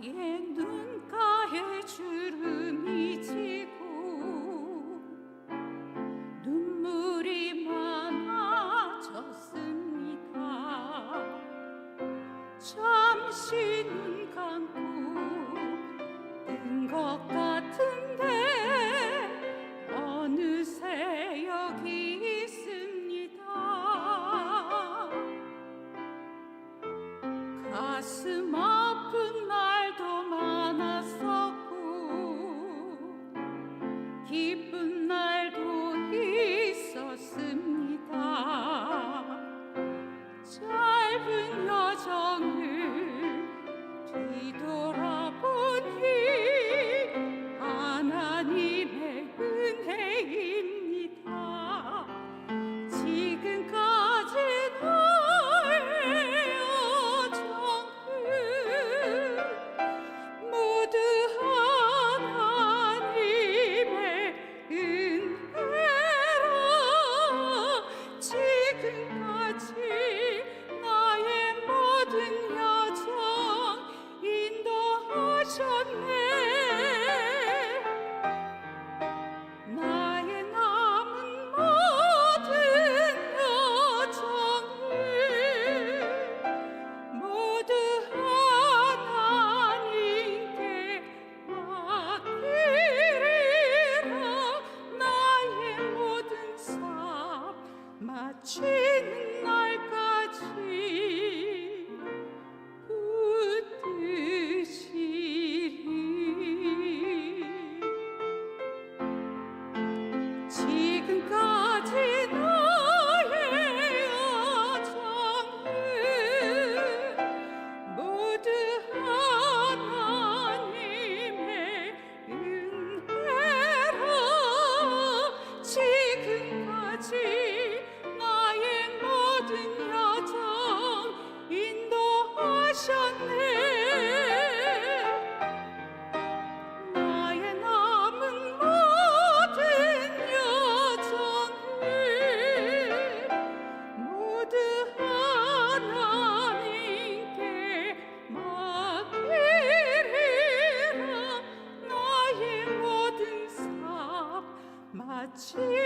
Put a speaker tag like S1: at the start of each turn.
S1: 나의 눈가에 주름이 지고 눈물이 많아졌습니다. 잠시 눈 감고 뜬 것 같은데 어느새 여기 있습니다. 가슴 아픈 cheer. 같이